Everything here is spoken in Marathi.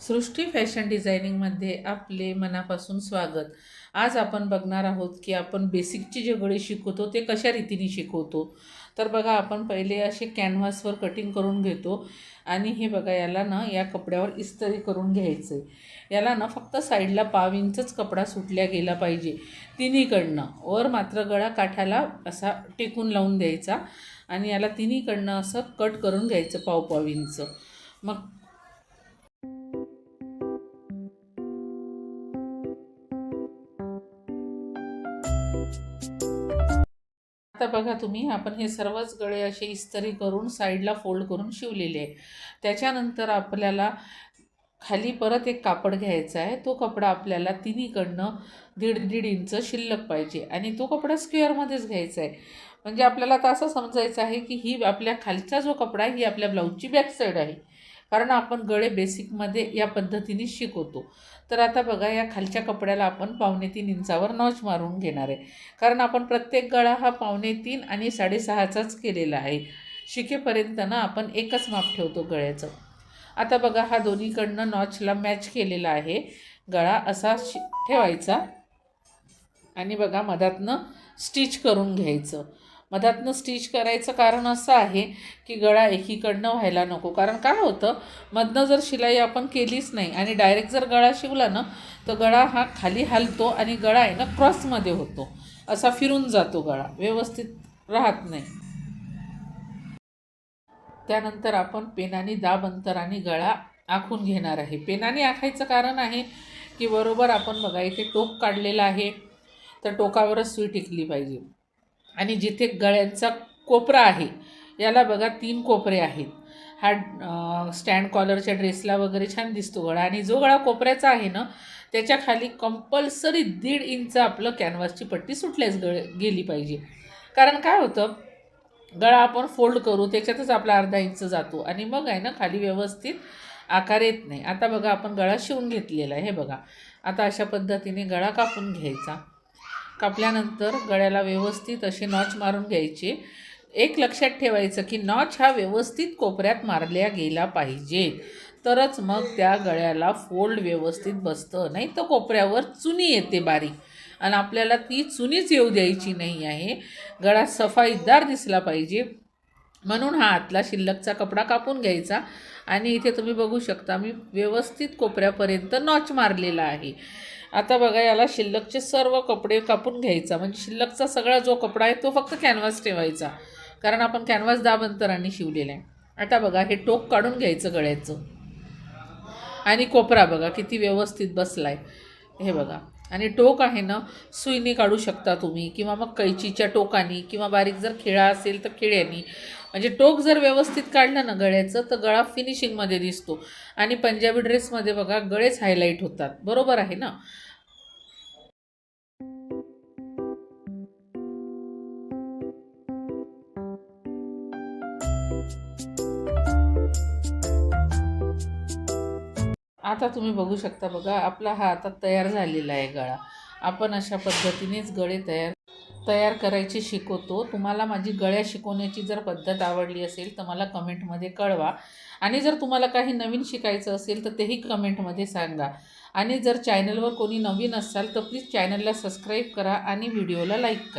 सृष्टी फॅशन डिझायनिंगमध्ये आपले मनापासून स्वागत. आज आपण बघणार आहोत की आपण बेसिकचे जे गळे शिकवतो ते कशा रीतीने शिकवतो? तर बघा आपण पहिले असे कॅनव्हासवर कटिंग करून घेतो आणि हे बघा याला ना या कपड्यावर इस्त्री करून घ्यायचं आहे याला ना फक्त साईडला पाव इंचच कपडा सुटल्या गेला पाहिजे. तिन्हीकडनं वर मात्र गळा काठाला असा टेकून लावून द्यायचा आणि याला तिन्हीकडनं असं कट करून घ्यायचं पाव पाव इंच. मग आता बघा तुम्ही आपण हे सर्वच गळे असे इस्त्री करून साईडला फोल्ड करून शिवलेले आहे त्याच्यानंतर आपल्याला खाली परत एक कापड घ्यायचा आहे. तो कपडा आपल्याला तिन्हीकडनं दीड दीड इंच शिल्लक पाहिजे आणि तो कपडा स्क्वेअरमध्येच घ्यायचा आहे. म्हणजे आपल्याला आता असं समजायचं आहे की ही आपल्या खालचा जो कपडा आहे ही आपल्या ब्लाऊजची बॅक साईड आहे. कारण आपण गळे बेसिकमध्ये या पद्धतीने शिकवतो. तर आता बघा या खालच्या कपड्याला आपण पावणे तीन इंचावर नॉच मारून घेणार आहे. कारण आपण प्रत्येक गळा हा पावणे तीन आणि साडेसहाचाच केलेला आहे. शिकेपर्यंत ना आपण एकच माप ठेवतो गळ्याचं. आता बघा हा दोन्हीकडनं नॉचला मॅच केलेला आहे. गळा असा शि ठेवायचा आणि बघा मधातनं स्टिच करून घ्यायचं. मधातनं स्टिच करायचं कारण असं आहे की गळा एकीकडनं व्हायला नको. कारण काय होतं मधनं जर शिलाई आपण केलीच नाही आणि डायरेक्ट जर गळा शिवला ना तर गळा हा खाली हलतो आणि गळा आहे ना क्रॉसमध्ये होतो. असा फिरून जातो गळा व्यवस्थित राहत नाही. त्यानंतर आपण पेनाने दाब अंतराने गळा आखून घेणार आहे. पेनाने आखायचं कारण आहे की बरोबर आपण बघा इथे टोक काढलेला आहे तर टोकावरच सुई टिकली पाहिजे. आणि जिथे गळ्यांचा कोपरा आहे याला बघा तीन कोपरे आहेत. हा स्टँड कॉलरच्या ड्रेसला वगैरे छान दिसतो गळा आणि जो गळा कोपऱ्याचा आहे ना त्याच्याखाली कंपल्सरी दीड इंच आपलं कॅनव्हासची पट्टी सुटल्यास गळ गेली पाहिजे. कारण काय होतं गळा आपण फोल्ड करू त्याच्यातच आपला अर्धा इंच जातो आणि मग आहे ना खाली व्यवस्थित आकार येत नाही. आता बघा आपण गळा शिवून घेतलेला आहे हे बघा. आता अशा पद्धतीने गळा कापून घ्यायचा. कापल्यानंतर गळ्याला व्यवस्थित असे नॉच मारून घ्यायचे. एक लक्षात ठेवायचं की नॉच हा व्यवस्थित कोपऱ्यात मारल्या गेला पाहिजे. तरच मग त्या गळ्याला फोल्ड व्यवस्थित बसतं. नाही तर कोपऱ्यावर चुनी येते बारीक. आणि आपल्याला ती चुनीच येऊ द्यायची नाही आहे. गळा सफाईदार दिसला पाहिजे. म्हणून हा आतला शिल्लकचा कपडा कापून घ्यायचा आणि इथे तुम्ही बघू शकता मी व्यवस्थित कोपऱ्यापर्यंत नॉच मारलेला आहे. आता बघा याला शिल्लकचे सर्व कपडे कापून घ्यायचा. म्हणजे शिल्लकचा सगळा जो कपडा आहे तो फक्त कॅनव्हास ठेवायचा. कारण आपण कॅनव्हास दाब अंतराने शिवलेला आहे. आता बघा हे टोक काढून घ्यायचं गळ्याचं. आणि कोपरा बघा किती व्यवस्थित बसला आहे हे बघा. आणि टोक आहे ना सुईने काढू शकता तुम्ही. किंवा मग कैचीच्या टोकानी किंवा बारीक जर खिळा असेल तर खिळ्यानी. म्हणजे टोक जर व्यवस्थित काढलं ना गळ्याचं तर गळा फिनिशिंगमध्ये दिसतो. आणि पंजाबी ड्रेसमध्ये बघा गळेच हायलाईट होतात. बरोबर आहे ना? आता तुम्ही बघू शकता बघा आपला हा आता तयार झालेला आहे गळा. आपण अशा पद्धतीनेच गळे तयार तयार करायचे शिकवतो. तुम्हाला माझी गळ्या शिकवण्याची जर पद्धत आवडली असेल तर मला कमेंटमध्ये कळवा. आणि जर तुम्हाला काही नवीन शिकायचं असेल तर तेही कमेंटमध्ये सांगा. आणि जर चॅनलवर कोणी नवीन असाल तर प्लीज चॅनलला सबस्क्राईब करा आणि व्हिडिओला लाईक करा.